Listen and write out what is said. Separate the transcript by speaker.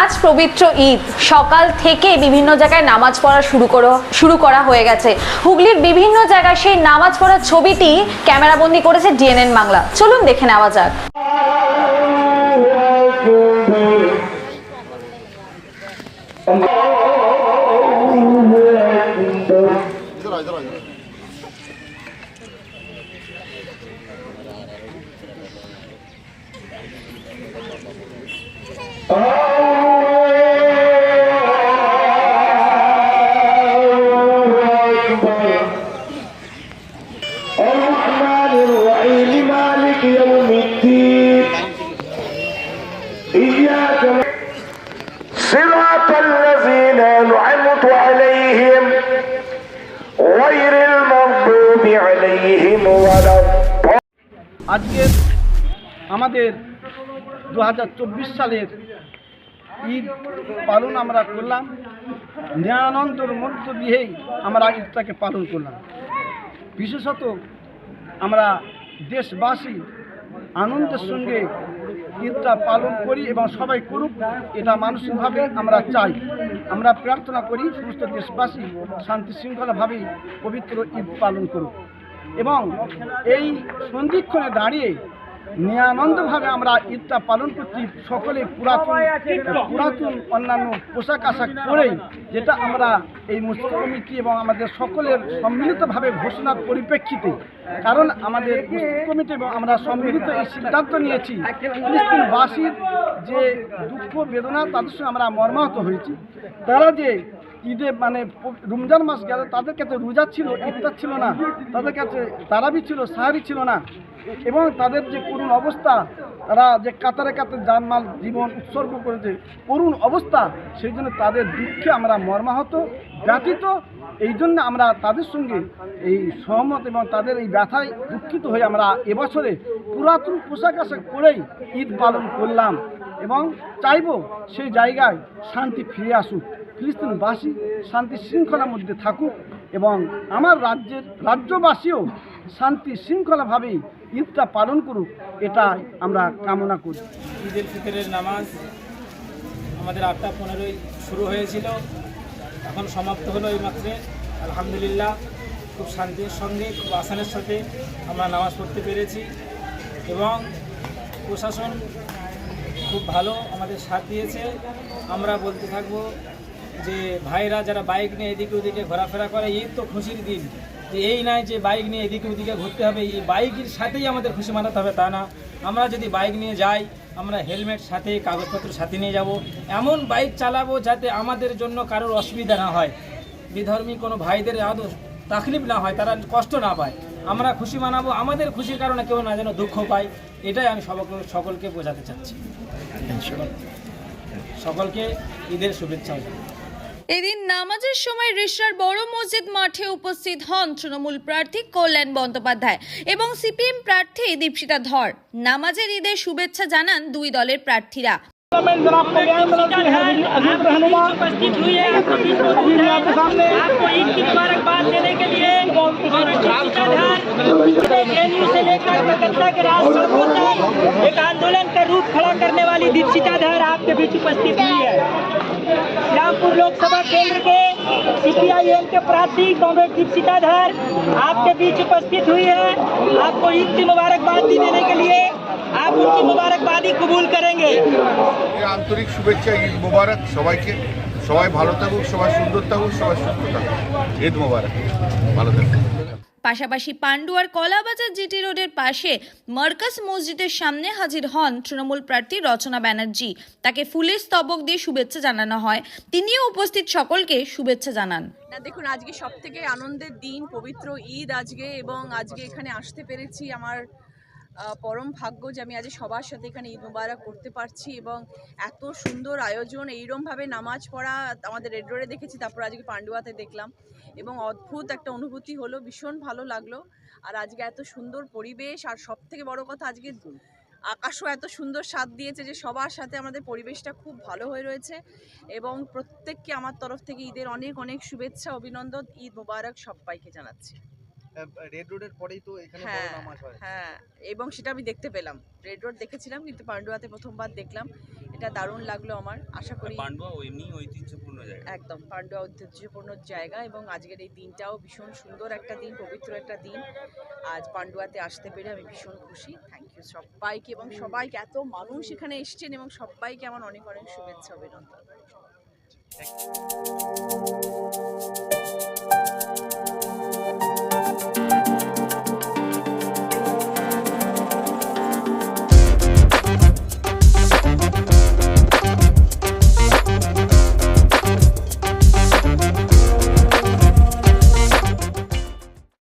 Speaker 1: আজ পবিত্র ঈদ। সকাল থেকে বিভিন্ন জায়গায় নামাজ পড়া শুরু করো, শুরু করা হয়ে গেছে। হুগলির বিভিন্ন জায়গায় সেই নামাজ পড়ার ছবিটি ক্যামেরাবন্দি করেছে ডিএনএন বাংলা। চলুন দেখে নেওয়া যাক।
Speaker 2: صراط الذين أنعمت عليهم غير المغضوب عليهم ولا الضالين
Speaker 3: আজকে আমাদের দু সালের ঈদ পালন আমরা করলাম নিরানন্দর মধ্য দিয়েই আমরা ঈদটাকে পালন করলাম বিশেষত আমরা দেশবাসী আনন্দের সঙ্গে ঈদটা পালন করি এবং সবাই করুক, এটা মানসিকভাবে আমরা চাই। আমরা প্রার্থনা করি সমস্ত দেশবাসী শান্তি শৃঙ্খলাভাবেই পবিত্র ঈদ পালন করুক। এবং এই সন্ধিক্ষণে দাঁড়িয়ে নিরানন্দভাবে আমরা ঈদটা পালন করছি। সকলে পুরাতন পুরাতন অন্যান্য পোশাক আশাক করেই যেটা আমরা এই মুসলিম কমিটি এবং আমাদের সকলের সম্মিলিতভাবে ঘোষণার পরিপ্রেক্ষিতে, কারণ আমাদের মুসলিম কমিটি এবং আমরা সম্মিলিত এই সিদ্ধান্ত নিয়েছি, ফিলিস্তিনবাসীর যে দুঃখ, বেদনা, তাদের সঙ্গে আমরা মর্মাহত হয়েছি। তারা যে ঈদে মানে রমজান মাস গেল তাদের কাছে রোজা ছিল, ইফতার ছিল না। তাদের কাছে তারাবি ছিল, সাহারি ছিল না। এবং তাদের যে করুণ অবস্থা, তারা যে কাতারে কাতারে জানমাল জীবন উৎসর্গ করেছে, করুণ অবস্থা, সেই জন্য তাদের দুঃখে আমরা মর্মাহত, ব্যথিত। এই জন্য আমরা তাদের সঙ্গে এই সহমত এবং তাদের এই ব্যথায় দুঃখিত হয়ে আমরা এবছরে পুরাতন পোশাক আশাক পরেই ঈদ পালন করলাম। এবং চাইব সেই জায়গায় শান্তি ফিরে আসুক। ফিলিস্তিনবাসী শান্তি শৃঙ্খলার মধ্যে থাকুক এবং আমার রাজ্যের রাজ্যবাসীও শান্তি শৃঙ্খলাভাবে ঈদটা পালন করুক এটা আমরা কামনা করি।
Speaker 4: ঈদ উল ফিতরের নামাজ আমাদের আটটা পনেরোই শুরু হয়েছিল, এখন সমাপ্ত হলো এই মাত্রে। আলহামদুলিল্লাহ, খুব শান্তির সঙ্গে, খুব আসানের সাথে আমরা নামাজ পড়তে পেরেছি এবং প্রশাসন খুব ভালো আমাদের সাথ দিয়েছে। আমরা বলতে থাকব যে ভাইরা যারা বাইক নিয়ে এদিকে ওদিকে ঘোরাফেরা করে ঈদ তো খুশির দিন। যে এই নয় যে বাইক নিয়ে এদিকে ওদিকে ঘুরতে হবে, এই বাইকের সাথেই আমাদের খুশি মানাতে হবে তা না। আমরা যদি বাইক নিয়ে যাই, আমরা হেলমেট সাথে, কাগজপত্র সাথে নিয়ে যাব। এমন বাইক চালাবো যাতে আমাদের জন্য কারোর অসুবিধা না হয়। বিধর্মী কোনো ভাইদের আদৌ তাকলিফ না হয়, তারা কষ্ট না পায়। আমরা খুশি মানাবো, আমাদের খুশির কারণে কেউ না যেন দুঃখ পায়। এটাই আমি সকল সকলকে বোঝাতে চাচ্ছি। সকলকে ঈদের শুভেচ্ছা
Speaker 5: এদিন নামাজের সময় রিষড়ার বড় মসজিদ মাঠে উপস্থিত হন তৃণমূল প্রার্থী কল্যাণ বন্দ্যোপাধ্যায় এবং সিপিএম প্রার্থী দীপশিতা ধর। নামাজের ঈদের শুভেচ্ছা জানান দুই দলের প্রার্থীরা।
Speaker 6: उपस्थित हुई है आपको बीच मौजूद है। आपको ईद की मुबारकबाद देने के लिए और जेएनयू से लेकर कलकत्ता के राजपथ तक एक आंदोलन का रूप खड़ा करने वाली दीपशिता धर आपके बीच उपस्थित हुई है। श्यामपुर लोकसभा केंद्र के सीपीआईएम के प्रार्थी कांग्रेस दीपशिता धर आपके बीच उपस्थित हुई है। आपको ईद की मुबारकबादी देने के लिए आप उनकी मुबारकबादी कबूल करेंगे
Speaker 7: এই আন্তরিক শুভেচ্ছা ঈদ মোবারক সবাইকে সবাই ভালো থাকুক সবাই সুন্দর থাকুক সবাই সুস্থ থাকুক ঈদ মোবারক ভালো থাকুক
Speaker 5: পাশাপাশি পান্ডুয়ার কলাবাজার জিটি রোডের পাশে মার্কাস মসজিদের সামনে হাজির হন তৃণমূল প্রার্থী রচনা ব্যানার্জি তাকে ফুলের স্তবক দিয়ে শুভেচ্ছা জানানো হয় তিনিও উপস্থিত সকলকে শুভেচ্ছা জানান
Speaker 8: না দেখুন আজকে সব থেকে আনন্দের দিন পবিত্র ঈদ আজকে এবং আজকে এখানে আসতে পেরেছি আমার আহ, পরম ভাগ্য যে আমি আজ সবার সাথে এখানে ঈদ মুবারক করতে পারছি এবং এত সুন্দর আয়োজন, এইরমভাবে নামাজ পড়া আমাদের রেড রোডে দেখেছি, তারপর আজকে পান্ডুয়াতে দেখলাম এবং অদ্ভুত একটা অনুভূতি হলো, ভীষণ ভালো লাগল। আর আজকে এত সুন্দর পরিবেশ, আর সব থেকে বড় কথা আজকে আকাশও এত সুন্দর স্বাদ দিয়েছে যে সবার সাথে আমাদের পরিবেশটা খুব ভালো হয়ে রয়েছে এবং প্রত্যেককে আমার তরফ থেকে ঈদের অনেক অনেক শুভেচ্ছা, অভিনন্দন, ঈদ মোবারক সবাইকে জানাচ্ছি।
Speaker 9: রেড রোডের পরেই তো এখানে বড়
Speaker 8: হ্যাঁ
Speaker 9: নামাজ হয়।
Speaker 8: হ্যাঁ এবং সেটা আমি দেখতে পেলাম। রেড রোড দেখেছিলাম কিন্তু পান্ডুয়াতে প্রথমবার দেখলাম। এটা দারুণ লাগল আমার আশা করি
Speaker 10: পান্ডুয়া এমনি ঐতিহ্যপূর্ণ জায়গা।
Speaker 8: একদম পান্ডুয়া ঐতিহ্যপূর্ণ জায়গা এবং আজকের এই দিনটাও ভীষণ সুন্দর একটা দিন পবিত্র একটা দিন। আজ পান্ডুয়াতে আসতে পেরে আমি ভীষণ খুশি। থ্যাংক ইউ সবাইকে এবং সবাইকে এত মানুষ এখানে এসছেন এবং সবাইকে আমার অনেক অনেক শুভেচ্ছা অভিনন্দন।